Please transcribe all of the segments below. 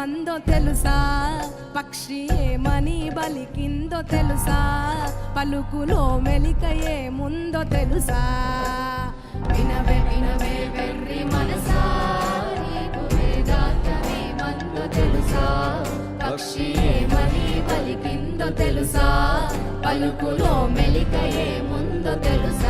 మందో తెలుసా? పక్షి ఏమని బలికిందో తెలుసా? పలుకులో మెలిక ఏముందో తెలుసా? వినవే వినవే వెర్రి మనసా మందో తెలుసా? పక్షి ఏమని బలికిందో తెలుసా? పలుకులో మెలిక ఏముందో తెలుసా?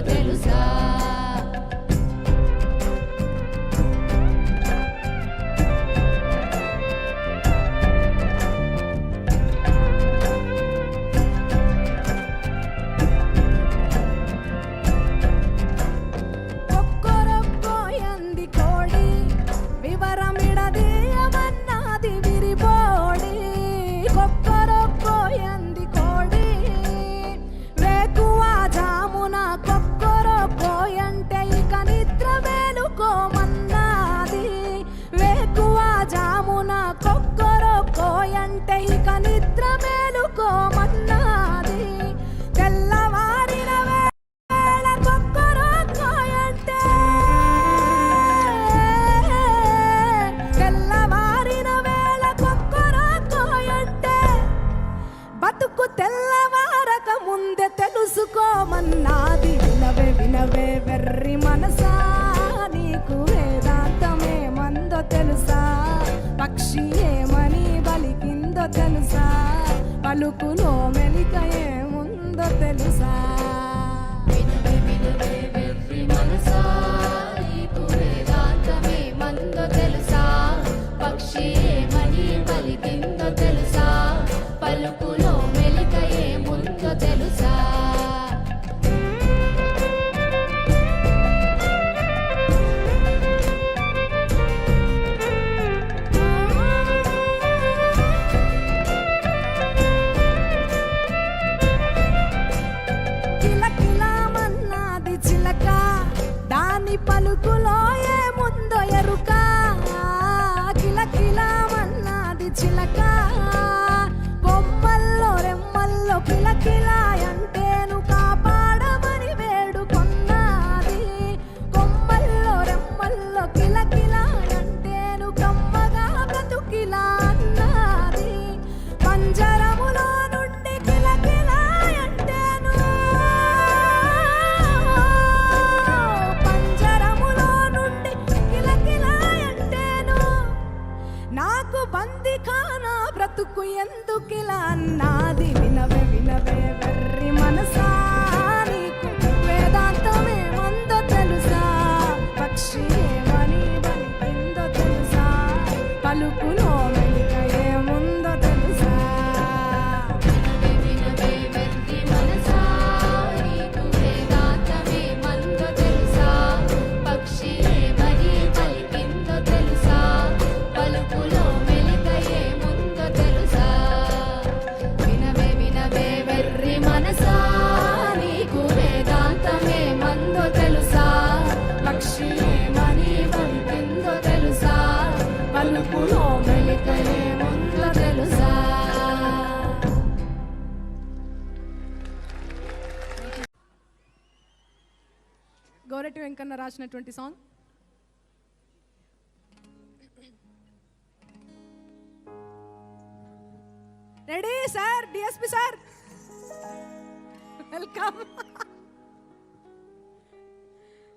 Jerusalem. ముందే తెలుసుకోమన్నాది. వినవే వినవే వెర్రి మనసా నీకు వేదాంతమే మందో తెలుసా? పక్షి ఏమని బలికిందో తెలుసా? పలుకులో మెలిక ఏముందో తెలుసా? వినవే వినవే Kailan ఎందుకిలా అన్నది? వినవే వినవే వెర్రి మనసా. కోటి వెంకన్న రాసినటువంటి song ready sir DSP sir welcome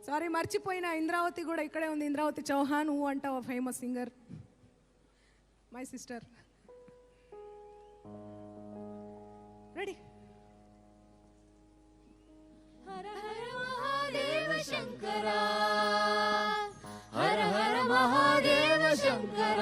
sorry మర్చిపోయిన ఇంద్రావతి కూడా ఇక్కడే ఉంది. ఇంద్రావతి చౌహాన్ ఊ అంట ఫేమస్ సింగర్ మై సిస్టర్ 圣歌。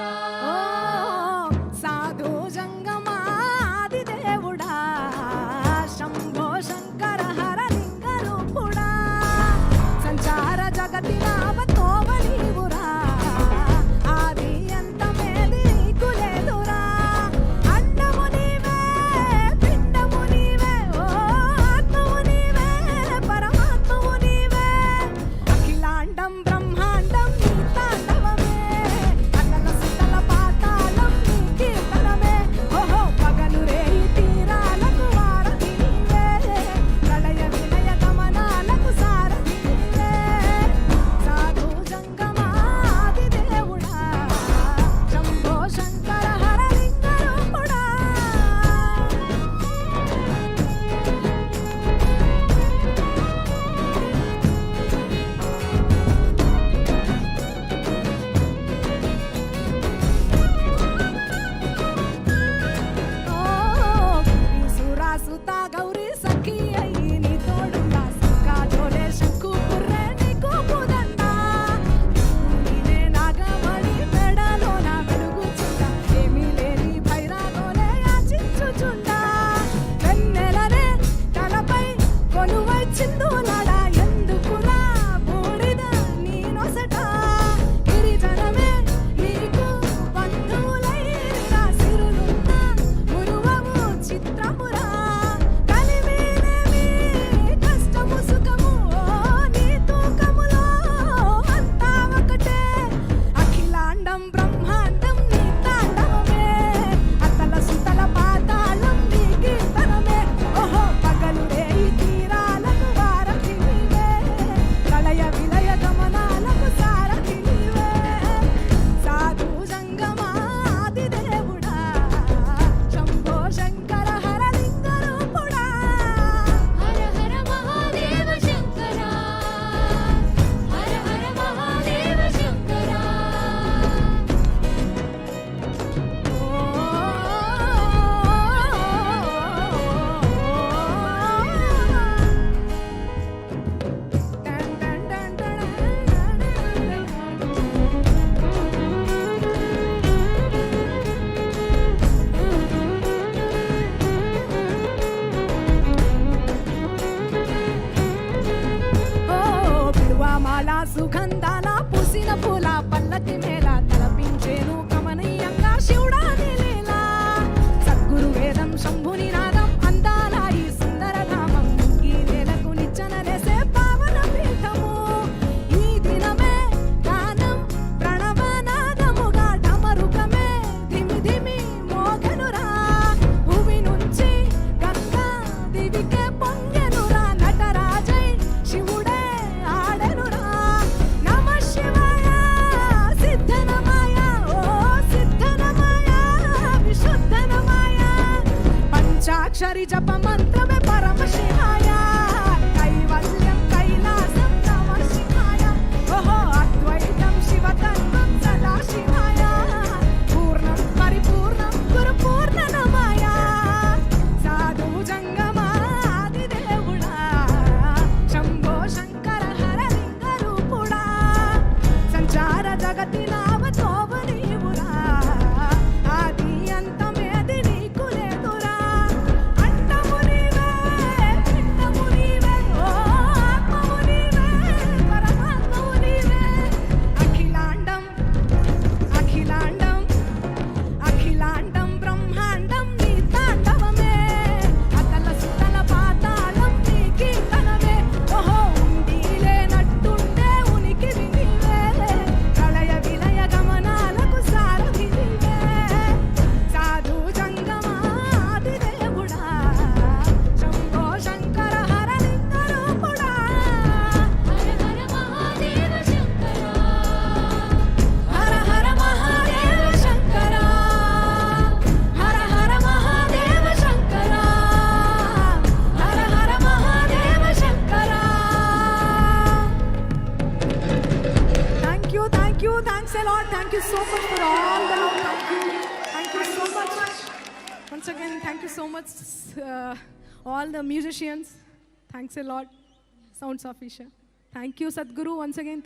शरी जप मंत्र में परम Shiv thank you so much, uh, all the musicians. Thanks a lot. Sounds of Isha. Thank you, Sadhguru, once again.